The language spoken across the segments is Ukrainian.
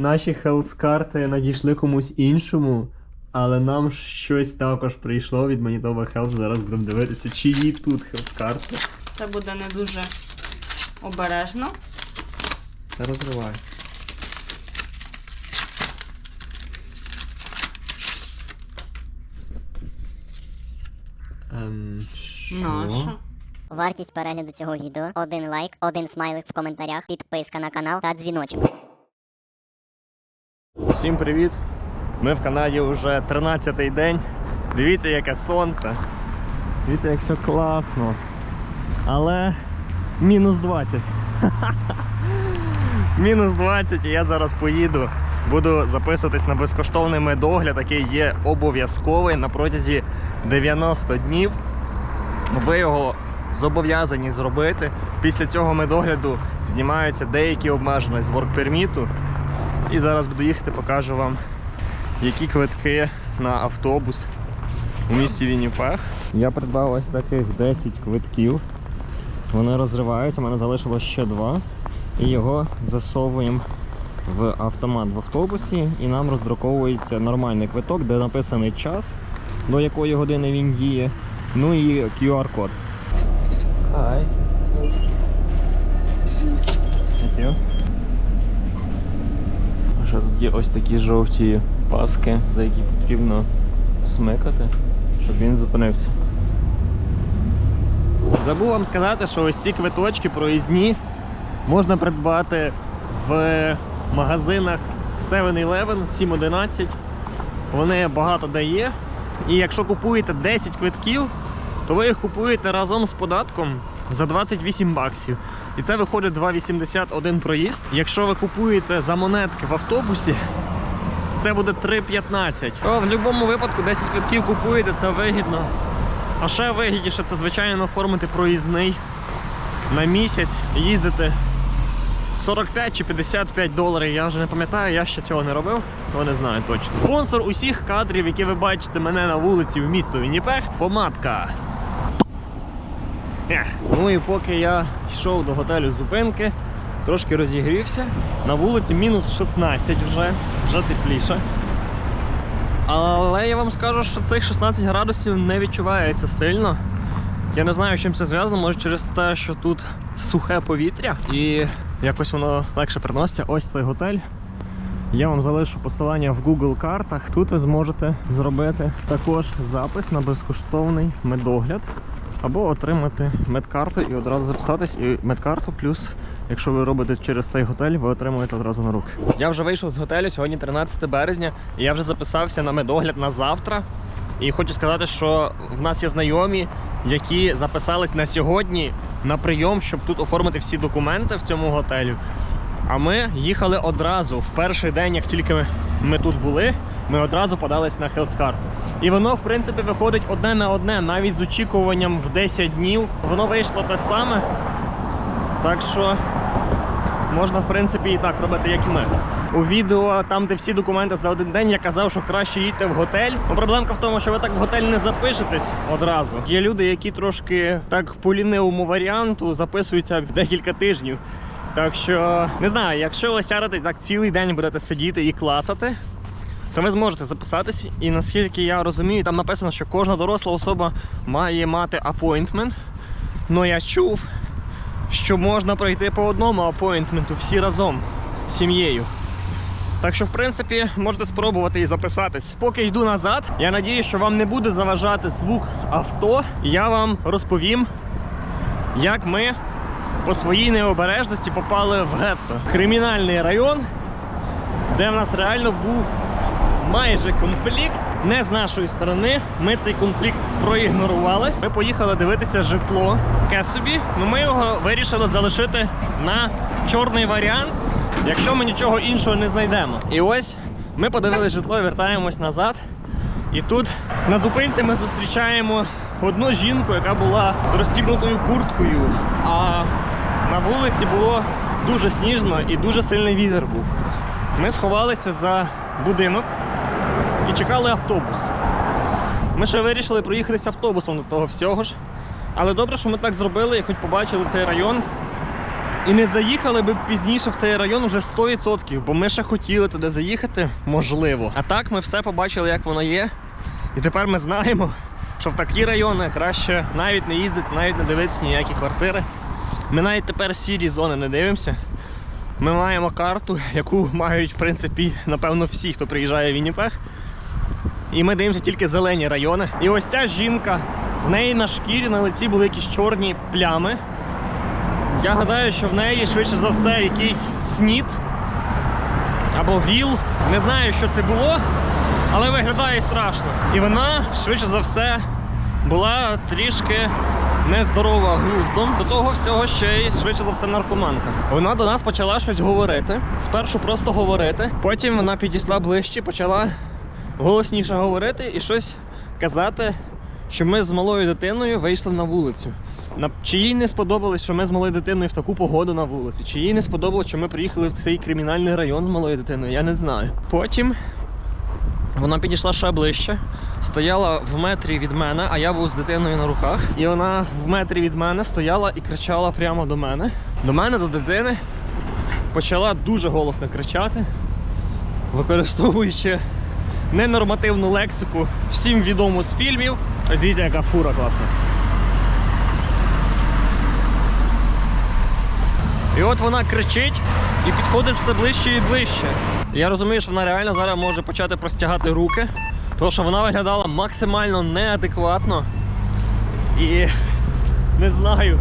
Наші хелс-карти надійшли комусь іншому, але нам щось також прийшло від Manitoba Health. Зараз будемо дивитися, чиї тут хелс-карти. Це буде не дуже обережно. Та розривай. Ем, що? Наша. Вартість перегляду цього відео один лайк, один смайлик в коментарях, підписка на канал та дзвіночок. Всім привіт! Ми в Канаді вже 13-й день. Дивіться, яке сонце. Дивіться, як все класно. Але мінус 20. мінус 20 і я зараз поїду. Буду записуватись на безкоштовний медогляд, який є обов'язковий на протязі 90 днів. Ви його зобов'язані зробити. Після цього медогляду знімаються деякі обмеження з воркперміту. І зараз буду їхати, покажу вам, які квитки на автобус у місті Вінніпех. Я придбав ось таких 10 квитків. Вони розриваються, у мене залишилось ще два. І його засовуємо в автомат в автобусі, і нам роздруковується нормальний квиток, де написаний час, до якої години він діє, ну і QR-код. Thank you. Що тут є ось такі жовті паски, за які потрібно смикати, щоб він зупинився. Забув вам сказати, що ось ці квиточки проїзні можна придбати в магазинах 7-Eleven, 711. Вони багато де є. І якщо купуєте 10 квитків, то ви їх купуєте разом з податком за 28 баксів. І це виходить 2,81 проїзд. Якщо ви купуєте за монетки в автобусі, це буде 3,15. То в будь-якому випадку 10 квитків купуєте, це вигідно. А ще вигідніше це, звичайно, оформити проїзний на місяць і їздити 45 чи 55 доларів. Я вже не пам'ятаю, я ще цього не робив, то не знаю точно. Спонсор усіх кадрів, які ви бачите мене на вулиці в місто Вінніпех, помадка. Ну і поки я йшов до готелю зупинки, трошки розігрівся. На вулиці мінус 16 вже, вже тепліше. Але я вам скажу, що цих 16 градусів не відчувається сильно. Я не знаю, з чим це зв'язано, може через те, що тут сухе повітря і якось воно легше приноситься. Ось цей готель. Я вам залишу посилання в Google картах. Тут ви зможете зробити також запис на безкоштовний медогляд або отримати медкарту і одразу записатись. І медкарту плюс, якщо ви робите через цей готель, ви отримуєте одразу на руки. Я вже вийшов з готелю сьогодні 13 березня, і я вже записався на медогляд на завтра. І хочу сказати, що в нас є знайомі, які записались на сьогодні на прийом, щоб тут оформити всі документи в цьому готелю. А ми їхали одразу в перший день, як тільки ми тут були, ми одразу подались на хелцкарту. І воно, в принципі, виходить одне на одне, навіть з очікуванням в 10 днів. Воно вийшло те саме. Так що можна, в принципі, і так робити, як і ми. У відео, там, де всі документи за один день, я казав, що краще їдьте в готель. Ну, проблемка в тому, що ви так в готель не запишетесь одразу. Є люди, які трошки так по лінивому варіанту записуються декілька тижнів. Так що не знаю, якщо ви сядете так цілий день будете сидіти і клацати, то ви зможете записатись. І наскільки я розумію, там написано, що кожна доросла особа має мати апойнтмент. Ну я чув, що можна пройти по одному апойнтменту всі разом з сім'єю. Так що, в принципі, можете спробувати і записатись. Поки йду назад, я надію, що вам не буде заважати звук авто. Я вам розповім, як ми по своїй необережності попали в гетто. Кримінальний район, де в нас реально був майже конфлікт. Не з нашої сторони. Ми цей конфлікт проігнорували. Ми поїхали дивитися житло таке собі. Ну ми його вирішили залишити на чорний варіант, якщо ми нічого іншого не знайдемо. І ось ми подивилися житло і вертаємось назад. І тут на зупинці ми зустрічаємо одну жінку, яка була з розстібнутою курткою. А на вулиці було дуже сніжно і дуже сильний вітер був. Ми сховалися за будинок і чекали автобус. Ми ще вирішили проїхатися автобусом до того всього ж. Але добре, що ми так зробили і хоч побачили цей район. І не заїхали би пізніше в цей район уже 100%, бо ми ще хотіли туди заїхати, можливо. А так ми все побачили, як воно є. І тепер ми знаємо, що в такі райони краще навіть не їздити, навіть не дивитися ніякі квартири. Ми навіть тепер сірі зони не дивимося. Ми маємо карту, яку мають, в принципі, напевно, всі, хто приїжджає в Вінніпег. І ми дивимося тільки зелені райони. І ось ця жінка, в неї на шкірі на лиці були якісь чорні плями. Я гадаю, що в неї швидше за все якийсь снід або ВІЛ. Не знаю, що це було, але виглядає страшно. І вона швидше за все була трішки нездорова глуздом. До того всього ще й швидше за все наркоманка. Вона до нас почала щось говорити. Спершу просто говорити. Потім вона підійшла ближче, почала голосніше говорити і щось казати, що ми з малою дитиною вийшли на вулицю. Чи їй не сподобалось, що ми з малою дитиною в таку погоду на вулиці? Чи їй не сподобалось, що ми приїхали в цей кримінальний район з малою дитиною? Я не знаю. Потім вона підійшла ще ближче, стояла в метрі від мене, а я був з дитиною на руках. І вона в метрі від мене стояла і кричала прямо до мене. До мене, до дитини. Почала дуже голосно кричати, використовуючи ненормативну лексику, всім відому з фільмів. Ось дивіться, яка фура класна. І от вона кричить і підходить все ближче і ближче. Я розумію, що вона реально зараз може почати простягати руки, тому що вона виглядала максимально неадекватно. І не знаю.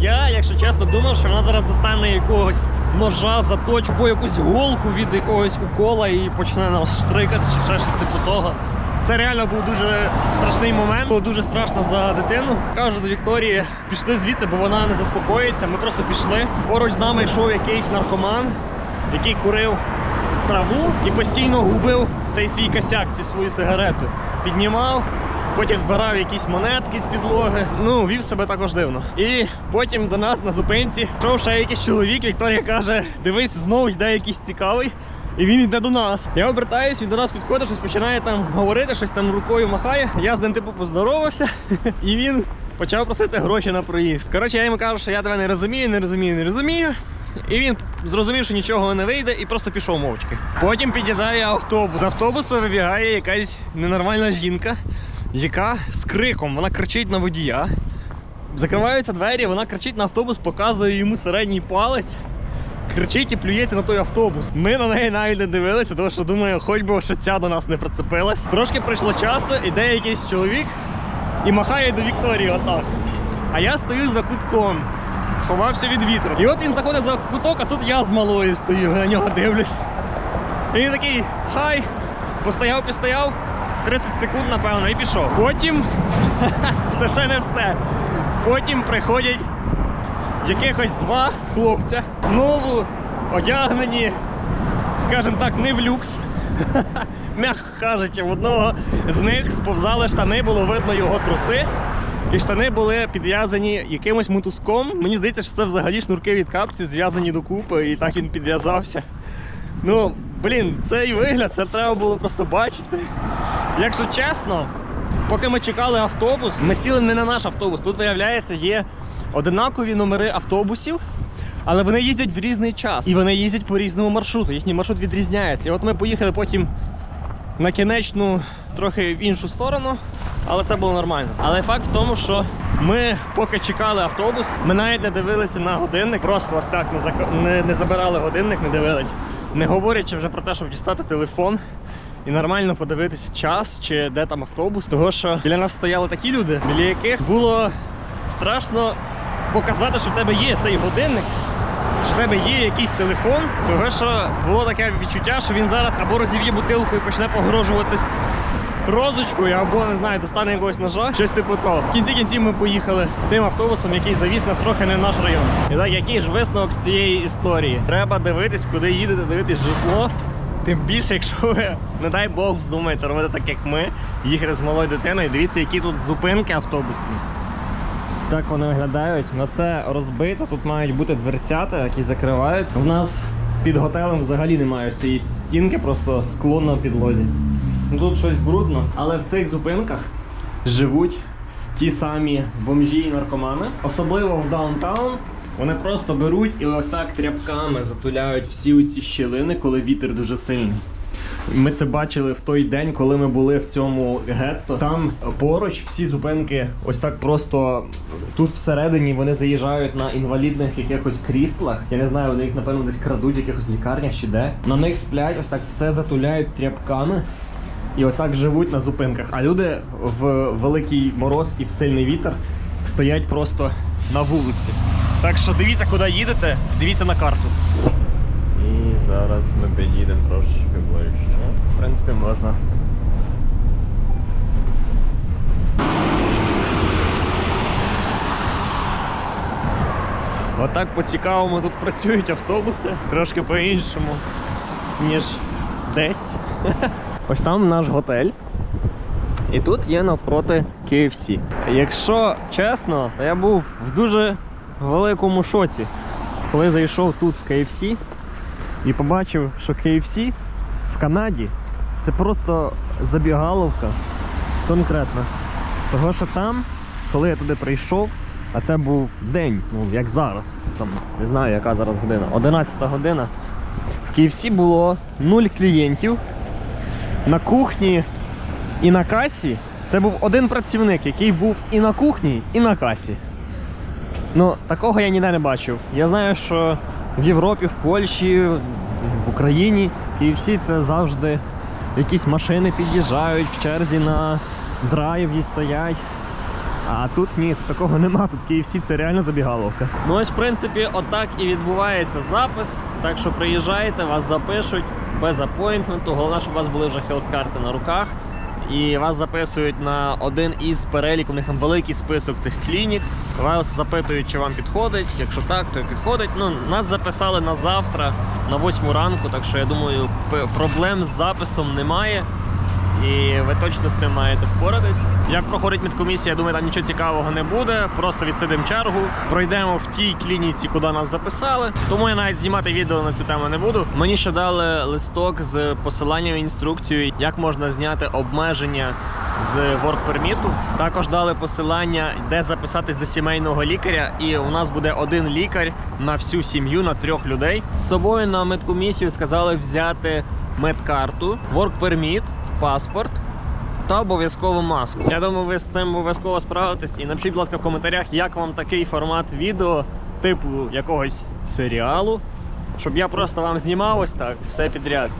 Я, якщо чесно, думав, що вона зараз достане якогось ножа, заточку, або якусь голку від якогось укола і почне нас штрикати чи ще щось типу того. Це реально був дуже страшний момент. Було дуже страшно за дитину. Кажу до Вікторії, пішли звідси, бо вона не заспокоїться. Ми просто пішли. Поруч з нами йшов якийсь наркоман, який курив траву і постійно губив цей свій косяк, цю свою сигарету. Піднімав, потім збирав якісь монетки з підлоги. Ну, вів себе також дивно. І потім до нас на зупинці йшов ще якийсь чоловік. Вікторія каже: дивись, знову йде якийсь цікавий. І він йде до нас. Я обертаюсь, він до нас підходить, щось починає там говорити, щось там рукою махає. Я з ним типу поздоровався, і він почав просити гроші на проїзд. Коротше, я йому кажу, що я тебе не розумію, не розумію, не розумію. І він зрозумів, що нічого не вийде, і просто пішов мовчки. Потім під'їжджає автобус. З автобусу вибігає якась ненормальна жінка, яка з криком вона кричить на водія. Закриваються двері, вона кричить на автобус, показує йому середній палець. Кричить і плюється на той автобус. Ми на неї навіть не дивилися, тому що думаю, хоч би ще ця до нас не прицепилась. Трошки пройшло часу, іде якийсь чоловік і махає до Вікторії отак. А я стою за кутком, сховався від вітру. І от він заходить за куток, а тут я з малою стою, на нього дивлюсь. І він такий хай, постояв, постояв, 30 секунд, напевно, і пішов. Потім це ще не все. Потім приходять якихось два хлопця, знову одягнені, скажімо так, не в люкс. М'яко кажучи, в одного з них сповзали штани, було видно його труси. І штани були підв'язані якимось мотузком. Мені здається, що це взагалі шнурки від капці зв'язані докупи, і так він підв'язався. Ну, блін, цей вигляд, це треба було просто бачити. Якщо чесно, поки ми чекали автобус, ми сіли не на наш автобус. Тут, виявляється, є одинакові номери автобусів, але вони їздять в різний час. І вони їздять по різному маршруту. Їхній маршрут відрізняється. І от ми поїхали потім на кінечну, трохи в іншу сторону, але це було нормально. Але факт в тому, що ми поки чекали автобус, ми навіть не дивилися на годинник, просто ось так не, зак- не, не забирали годинник, не дивились. Не говорячи вже про те, щоб дістати телефон і нормально подивитися час чи де там автобус. Того що біля нас стояли такі люди, біля яких було страшно показати, що в тебе є цей годинник, що в тебе є якийсь телефон. Того що було таке відчуття, що він зараз або розів'є бутилку і почне погрожувати розочкою, або не знаю, достане якогось ножа, щось типу того. В кінці кінців ми поїхали тим автобусом, який завіз нас трохи не в наш район. І так, який ж висновок з цієї історії? Треба дивитись, куди їдете, дивитись житло. Тим більше, якщо ви, не дай Бог, вздумаєте робити так, як ми, їхати з малою дитиною, дивіться, які тут зупинки автобусні. Так вони виглядають. На це розбито. Тут мають бути дверцята, які закривають. У нас під готелем взагалі немає цієї стінки, просто скло на підлозі. Ну, Тут щось брудно, але в цих зупинках живуть ті самі бомжі і наркомани. Особливо в даунтаун Вони просто беруть і ось так тряпками затуляють всі ці щілини, коли вітер дуже сильний. Ми це бачили в той день, коли ми були в цьому гетто. Там поруч всі зупинки, ось так просто тут всередині вони заїжджають на інвалідних якихось кріслах. Я не знаю, вони їх напевно десь крадуть в якихось лікарнях чи де. На них сплять, ось так все затуляють тряпками. І ось так живуть на зупинках. А люди в великий мороз і в сильний вітер стоять просто на вулиці. Так що дивіться, куди їдете, дивіться на карту. І зараз ми під'їдемо трошечки ближче. В принципі, можна. Отак по-цікавому тут працюють автобуси. Трошки по-іншому, ніж десь. Ось там наш готель. І тут є навпроти KFC. Якщо чесно, то я був в дуже великому шоці, коли зайшов тут в KFC і побачив, що KFC в Канаді це просто забігаловка конкретно. Того, що там, коли я туди прийшов, а це був день, ну як зараз, там, не знаю, яка зараз година, 11 година. В KFC було 0 клієнтів. На кухні і на касі це був один працівник, який був і на кухні, і на касі. Ну, такого я ніде не бачив. Я знаю, що в Європі, в Польщі, в Україні KFC це завжди якісь машини під'їжджають в черзі на драйві стоять. А тут ні, такого нема. Тут KFC це реально забігаловка. Ну ось, в принципі, отак і відбувається запис. Так що приїжджайте, вас запишуть без апойнтменту. Головне, щоб у вас були вже хелс-карти на руках. І вас записують на один із перелік. У них там великий список цих клінік. Вас запитують, чи вам підходить. Якщо так, то підходить. Ну, нас записали на завтра, на 8 ранку, так що я думаю, проблем з записом немає. І ви точно з цим маєте впоратись. Як проходить медкомісія, я думаю, там нічого цікавого не буде. Просто відсидимо чергу, пройдемо в тій клініці, куди нас записали. Тому я навіть знімати відео на цю тему не буду. Мені ще дали листок з посиланням і інструкцією, як можна зняти обмеження з work permit. Також дали посилання, де записатись до сімейного лікаря. І у нас буде один лікар на всю сім'ю, на трьох людей. З собою на медкомісію сказали взяти медкарту, work permit, паспорт та обов'язково маску. Я думаю, ви з цим обов'язково справитесь. І напишіть, будь ласка, в коментарях, як вам такий формат відео, типу якогось серіалу, щоб я просто вам знімав ось так, все підряд.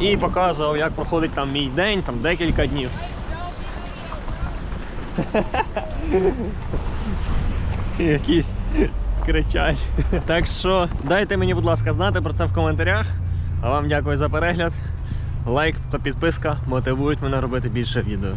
І показував, як проходить там мій день, там декілька днів. Якісь кричать. Так що дайте мені, будь ласка, знати про це в коментарях. А вам дякую за перегляд. Лайк та підписка мотивують мене робити більше відео.